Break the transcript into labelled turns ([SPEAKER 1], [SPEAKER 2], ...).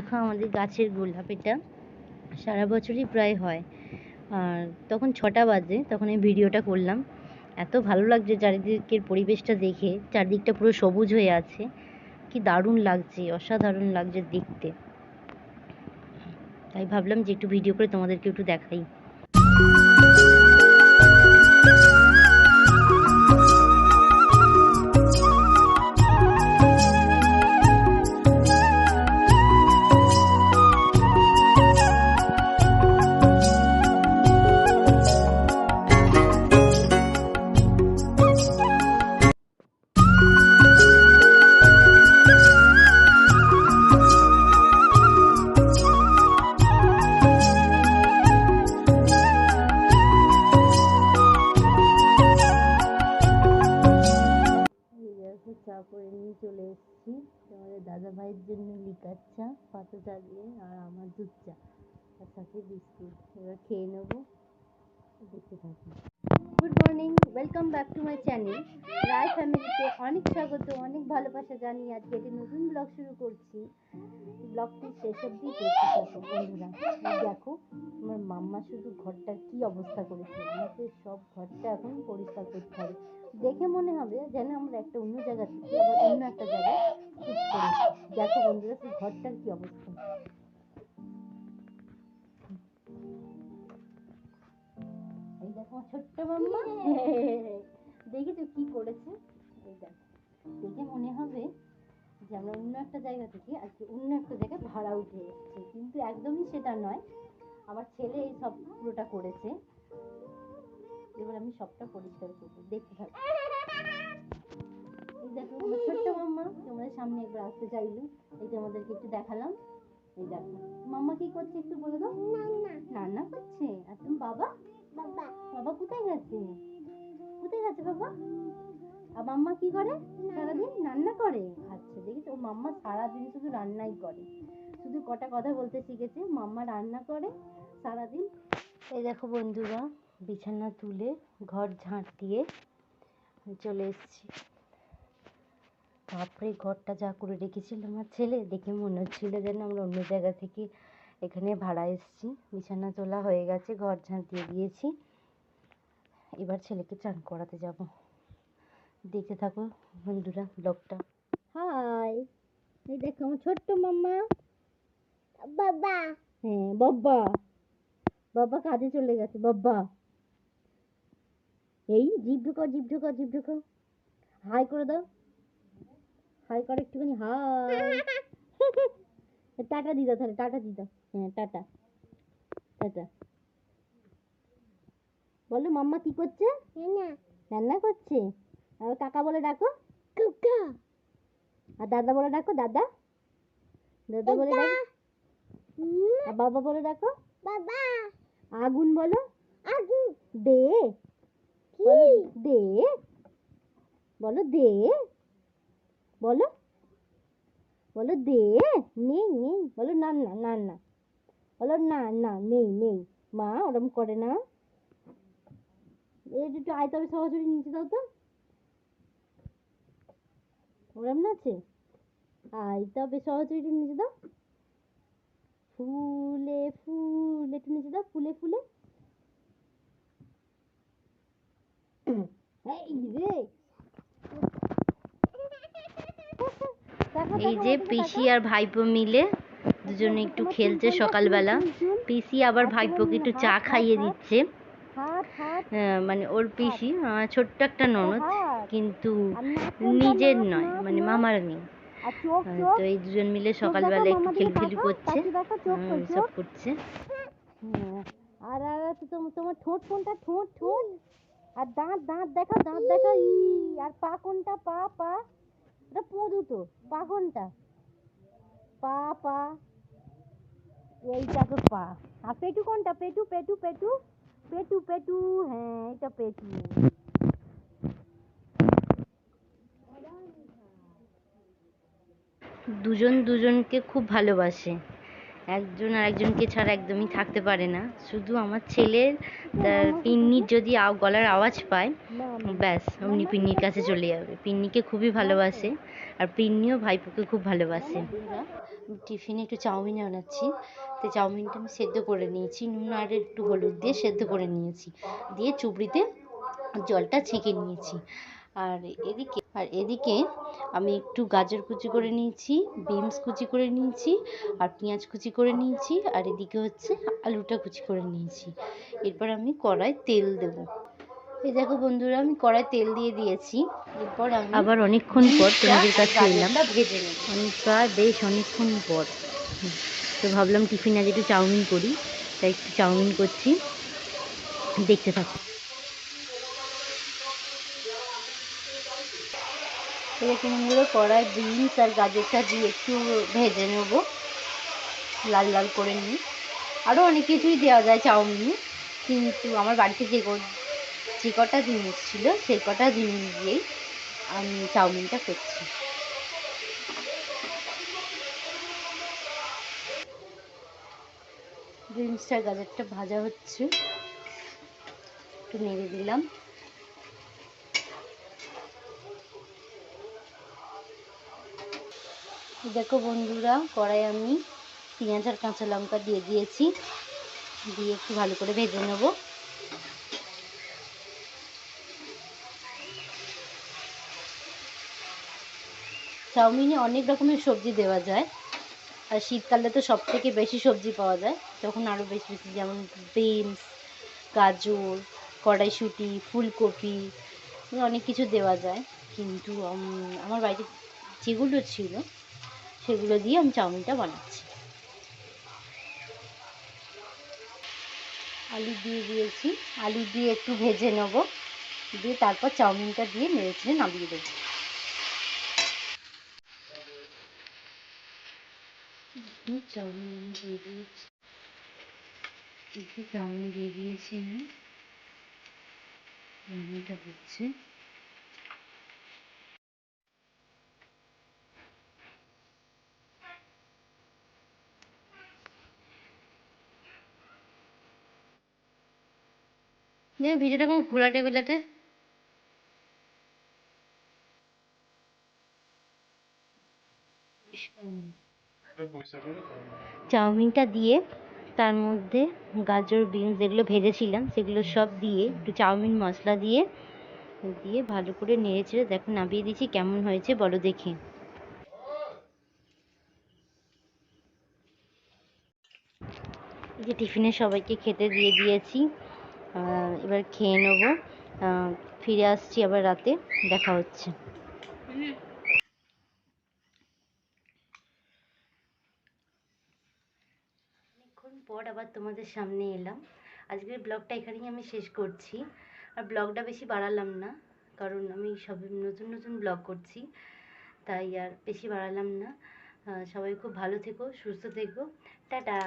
[SPEAKER 1] দেখো আমাদের গাছের গোলাপ এটা। সারা বছরই প্রায় হয়। আর তখন ছটা বাজে, তখন এই ভিডিওটা করলাম। এত ভালো লাগছে চারিদিকের পরিবেশটা দেখে, চারদিকটা পুরো সবুজ হয়ে আছে। কি দারুণ লাগছে, অসাধারণ লাগছে দেখতে। তাই ভাবলাম যে একটু ভিডিও করে তোমাদেরকে একটু দেখাই। লিকার চা পাতা চা দিয়ে আর আমার দুধ চা আর সাথে বিস্কুট। এবার খেয়ে নেব। দেখতে থাকি good morning welcome back to my channel Roy ফ্যামিলিতে অনেক স্বাগত, অনেক ভালোবাসা জানি আজকে একটি নতুন ব্লগ শুরু করছি। ব্লগটি শেষ অবধি দেখতে থাকো বন্ধুরা। দেখো মাম্মা শুধু ঘরটার কি অবস্থা করেছে? আমাকে সব ঘরটা এখন পরিষ্কার করতে হবে। দেখে মনে হবে যেন আমরা একটা অন্য জায়গা থেকে আবার অন্য একটা জায়গায় দেখো বন্ধুরা, সেই ঘরটার কি অবস্থা? এই দেখো ছোট্ট মাম্মা। দেখি তো করেছে? এই দেখো। দেখে মনে হবে যে আমরা অন্য একটা জায়গা থেকে আজকে অন্য একটা জায়গায় ভাড়া উঠে এসেছি। কিন্তু একদমই সেটা নয়। আমার ছেলে এই সব পুরোটা করেছে। এবার আমি সবটা পরিষ্কার করব। দেখতে থাকো। এই দেখো ছোট্ট মাম্মা তোমাদের সামনে একবার আসতে চাইলো। এই যে আমাদেরকে একটু দেখালাম। এই দেখো। মাম্মা কি করছে একটু বলে দাও। রান্না করছে? আর তুমি বাবা? বাবা। কোথায় গেছে? কোথায় গেছে বাবা? আর মাম্মা কি করে? সারাদিন রান্না করে? আচ্ছা দেখি তো মাম্মা সারাদিন শুধু রান্নাই করে। শুধু কটা কথা বলতে শিখেছে। মাম্মা রান্না করে সারাদিন। এই দেখো বন্ধুরা, বিছানা তুলে ঘর ঝাঁট দিয়ে চলে এসেছি। তারপরে ঘরটা যা করে রেখেছিল আমার ছেলে, দেখে মনে হচ্ছিল যেন আমরা অন্য জায়গা থেকে এখানে ভাড়া এসেছি। বিছানা তোলা হয়ে গেছে, ঘর ঝাঁট দিয়ে দিয়েছি। এবার ছেলেকে চান করাতে যাব। দেখতে থাকো বন্ধুরা, ব্লগটা। হাই, এই দেখো আমার ছোট্ট মাম্মা। বাবা। হ্যাঁ বাবা। বাবা কাজে চলে গেছে বাবা। এই জিভ ঢুকাও জিভ ঢুকাও জিভ ঢুকাও। হাই করে দাও। হাই করে একটুখানি হাই। টাটা দি দাও তাহলে টাটা দি দাও হ্যাঁ টাটা। টাটা। বলো মাম্মা কি করছে? রান্না করছে? আর কাকা বলে ডাকো। কাকা। আর দাদা বলে ডাকো দাদা। দাদা বলে ডাকো। আর বাবা বলে দেখো। বাবা। আগুন বলো। আগুন। দে। বলো দে। বলো দে। বলো। বলো দে। নেই নেই। বলো না না না না। বলো না না নেই নেই। মা ওরম করে না। এই একটু আয় তবে সহজরে নিচে দাও তো। ওরম নাচে আয় তবে সহজরে একটু নিচে দাও। ফুলে ফুলে একটু নিচে দাও ফুলে ফুলে। এই যে পিসি আর ভাইপো মিলে দুজনে একটু খেলছে সকালবেলা। পিসি আবার ভাইপোকে একটু চা খাইয়ে দিচ্ছে। মানে ওর পিসি ছোট্ট একটা ননদ কিন্তু নিজের নয় মানে মামার মেয়ে। তো এই দুজন মিলে সকালবেলা একটু খেলখেলি করছে। সব করছে। আর আর তোমার ঠোঁট কোনটা? ঠোঁট ঠোঁট। আর দাঁত দাঁত দেখা দাঁত দেখা ই আর পা কোনটা? পা পা। এটা পো দুটো পা কোনটা? পা পা। এইটা তো পা। আর পেটু কোনটা? পেটু পেটু পেটু। পেটু পেটু হ্যাঁ এটা পেটু। দুজন দুজনকে খুব ভালোবাসে। একজন আর একজনকে ছাড়া একদমই থাকতে পারে না। শুধু আমার ছেলের তার পিন্নির যদি গলার আওয়াজ পায়, ব্যাস, অমনি পিন্নির কাছে চলে যাবে। পিন্নিকে খুবই ভালোবাসে আর পিন্নিও ভাইপোকে খুব ভালোবাসে। টিফিনে একটু চাউমিন বানাচ্ছি তো চাউমিনটা আমি সেদ্ধ করে নিয়েছি। নুন আর একটু হলুদ দিয়ে সেদ্ধ করে নিয়েছি। দিয়ে চুবড়িতে জলটা ছেঁকে নিয়েছি। আর এদিকে আর এদিকে আমি একটু গাজর কুচি করে নিয়েছি বিনস কুচি করে নিয়েছি আর পেঁয়াজ কুচি করে নিয়েছি আর এদিকে হচ্ছে আলুটা কুচি করে নিয়েছি। এরপর আমি কড়াই তেল দেব। এই দেখো বন্ধুরা আমি কড়াই তেল দিয়ে দিয়েছি। এরপর আমি
[SPEAKER 2] আবার অনেকক্ষণ পর তোমাদের কাছে এলাম।
[SPEAKER 1] ভেজে
[SPEAKER 2] অনেক প্রায় বেশ অনেকক্ষণ পর। তো ভাবলাম টিফিন আজ একটু চাউমিন করি তাই একটু চাউমিন করছি। দেখতে থাকো।
[SPEAKER 1] এরকম বন্ধুরা কড়াই, বিনস আর গাজরটা দিয়ে একটু ভেজে নেব। লাল লাল করে নিই আরও অনেক কিছুই দেওয়া যায় চাউমিনে, কিন্তু আমার বাড়িতে যে যে কটা জিনিস ছিল, সেই কটা জিনিস দিয়েই আমি চাউমিনটা করছি। বিনসটা, গাজরটা ভাজা হচ্ছে। একটু নেড়ে দিলাম। দেখো বন্ধুরা, কড়াই আমি পেঁয়াজ আর কাঁচা লঙ্কা দিয়ে দিয়েছি। দিয়ে একটু ভালো করে ভেজে নেব। চাউমিনে অনেক রকমের সবজি দেওয়া যায়। আর শীতকালে তো সব থেকে বেশি সবজি পাওয়া যায়। তখন আরও বেশি বেশি যেমন বিনস, গাজর, কড়াইশুঁটি, ফুলকপি অনেক কিছু দেওয়া যায়। কিন্তু আমার বাড়িতে যেগুলো ছিল সেগুলো দিয়ে আমি চাউমিনটা বানাচ্ছি। আলু দিয়ে দিয়েছি। আলু দিয়ে একটু ভেজে নেব। দিয়ে তারপর চাউমিনটা দিয়ে নেড়ে চেড়ে নামিয়ে দেবো।
[SPEAKER 2] চাউমিন দিয়ে দিয়েছি। চাউমিন দিয়ে দিয়েছি আমি। চাউমিনটা হচ্ছে ভিডিওটা কোনো ঘোলাটে বেলাটে চাউমিনটা দিয়ে তার মধ্যে গাজর, বিনস যেগুলো ভেজেছিলাম, সেগুলো সব দিয়ে একটু চাউমিন মশলা দিয়ে দিয়ে ভালো করে নেড়ে দেখো নামিয়ে দিয়েছি, কেমন হয়েছে বলো দেখে। যে টিফিনে সবাইকে খেতে দিয়ে দিয়েছি। এবার খেয়ে নেব। ফিরে আসছি আবার রাতে, দেখা হচ্ছে। অনেকক্ষণ পর আবার তোমাদের সামনে এলাম। আজকের ব্লগটা এখানেই আমি শেষ করছি। আর ব্লগটা বেশি বাড়ালাম না, কারণ আমি সব নতুন নতুন ব্লগ করছি, তাই আর বেশি বাড়ালাম না। সবাই খুব ভালো থেকো, সুস্থ থেকো। টাটা!